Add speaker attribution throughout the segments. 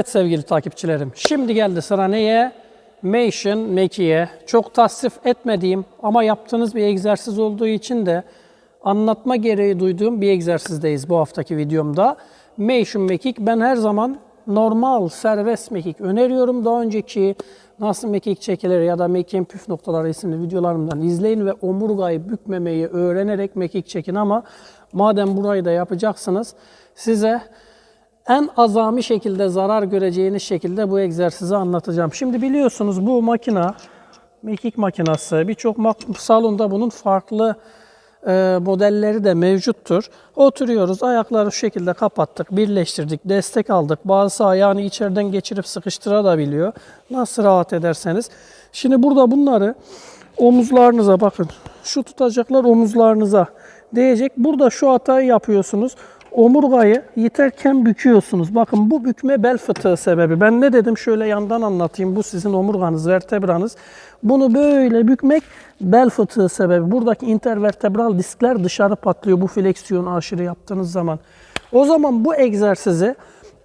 Speaker 1: Evet sevgili takipçilerim. Şimdi geldi sıra neye? Motion Make'ye. Çok tasvip etmediğim ama yaptığınız bir egzersiz olduğu için de anlatma gereği duyduğum bir egzersizdeyiz bu haftaki videomda. Motion Mekik ben her zaman normal serbest mekik öneriyorum. Daha önceki nasıl mekik çekilir ya da mekiğin püf noktaları isimli videolarımdan izleyin ve omurgayı bükmemeyi öğrenerek mekik çekin ama madem burayı da yapacaksınız size en azami şekilde zarar göreceğiniz şekilde bu egzersizi anlatacağım. Şimdi biliyorsunuz bu makina, mekik makinası birçok salonda bunun farklı e, modelleri de mevcuttur. Oturuyoruz, ayakları şu şekilde kapattık, birleştirdik, destek aldık. Bazısı ayağını içeriden geçirip sıkıştırabiliyor. Nasıl rahat ederseniz. Şimdi burada bunları omuzlarınıza bakın. Şu tutacaklar omuzlarınıza değecek. Burada şu hatayı yapıyorsunuz. Omurgayı yiterken büküyorsunuz. Bakın bu bükme bel fıtığı sebebi. Ben ne dedim şöyle yandan anlatayım. Bu sizin omurganız, vertebranız. Bunu böyle bükmek bel fıtığı sebebi. Buradaki intervertebral diskler dışarı patlıyor bu fleksiyonu aşırı yaptığınız zaman. O zaman bu egzersizi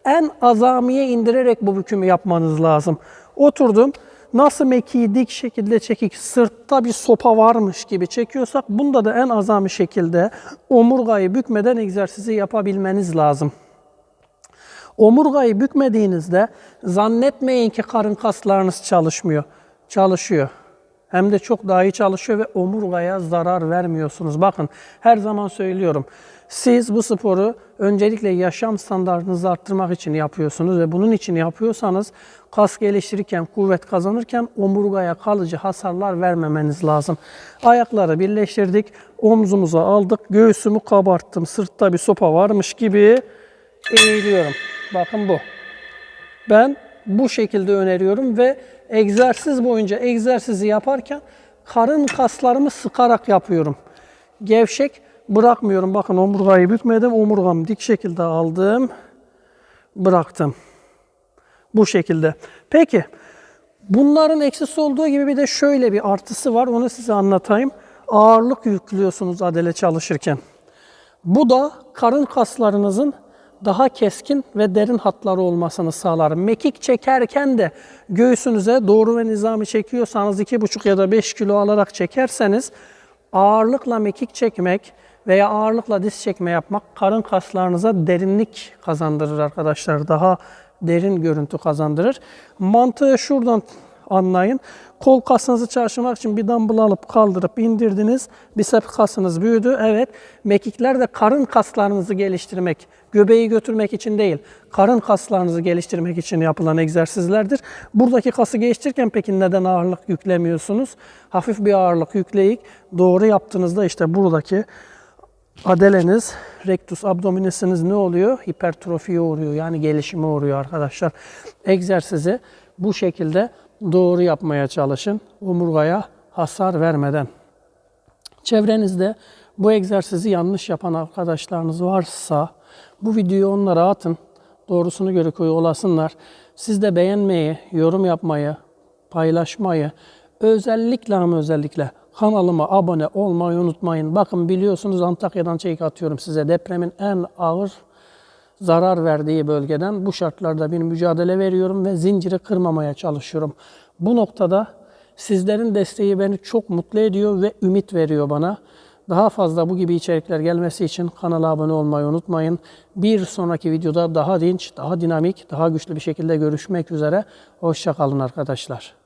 Speaker 1: en azamiye indirerek bu bükümü yapmanız lazım. Oturdum. Nasıl mekiği dik şekilde çekik, sırtta bir sopa varmış gibi çekiyorsak bunda da en azami şekilde omurgayı bükmeden egzersizi yapabilmeniz lazım. Omurgayı bükmediğinizde zannetmeyin ki karın kaslarınız çalışmıyor. Çalışıyor. Hem de çok daha iyi çalışıyor ve omurgaya zarar vermiyorsunuz. Bakın her zaman söylüyorum. Siz bu sporu öncelikle yaşam standartınızı arttırmak için yapıyorsunuz ve bunun için yapıyorsanız kas geliştirirken, kuvvet kazanırken omurgaya kalıcı hasarlar vermemeniz lazım. Ayakları birleştirdik, omzumuza aldık, göğsümü kabarttım, sırtta bir sopa varmış gibi eğiliyorum. Bakın bu. Ben bu şekilde öneriyorum ve egzersiz boyunca egzersizi yaparken karın kaslarımı sıkarak yapıyorum. Gevşek bırakmıyorum. Bakın omurgayı bükmedim. Omurgamı dik şekilde aldım. Bıraktım. Bu şekilde. Peki bunların eksisi olduğu gibi bir de şöyle bir artısı var. Onu size anlatayım. Ağırlık yüklüyorsunuz adele çalışırken. Bu da karın kaslarınızın daha keskin ve derin hatları olmasını sağlar. Mekik çekerken de göğsünüze doğru ve nizami çekiyorsanız 2,5 ya da 5 kilo alarak çekerseniz ağırlıkla mekik çekmek veya ağırlıkla diz çekme yapmak karın kaslarınıza derinlik kazandırır arkadaşlar. Daha derin görüntü kazandırır. Mantığı şuradan anlayın. Kol kasınızı çalıştırmak için bir dumbbell alıp kaldırıp indirdiniz. Bisep kasınız büyüdü. Evet. Mekikler de karın kaslarınızı geliştirmek, göbeği götürmek için değil, karın kaslarınızı geliştirmek için yapılan egzersizlerdir. Buradaki kası geliştirirken peki neden ağırlık yüklemiyorsunuz? Hafif bir ağırlık yükleyip doğru yaptığınızda işte buradaki adeleniz, rectus abdominisiniz ne oluyor? Hipertrofiye uğruyor. Yani gelişime uğruyor arkadaşlar. Egzersizi bu şekilde doğru yapmaya çalışın. Omurgaya hasar vermeden. Çevrenizde bu egzersizi yanlış yapan arkadaşlarınız varsa bu videoyu onlara atın. Doğrusunu göre koyu olasınlar. Siz de beğenmeyi, yorum yapmayı, paylaşmayı, özellikle ama özellikle kanalıma abone olmayı unutmayın. Bakın biliyorsunuz Antakya'dan çek atıyorum size. Depremin en ağır zarar verdiği bölgeden bu şartlarda bir mücadele veriyorum ve zinciri kırmamaya çalışıyorum. Bu noktada sizlerin desteği beni çok mutlu ediyor ve ümit veriyor bana. Daha fazla bu gibi içerikler gelmesi için kanala abone olmayı unutmayın. Bir sonraki videoda daha dinç, daha dinamik, daha güçlü bir şekilde görüşmek üzere. Hoşçakalın arkadaşlar.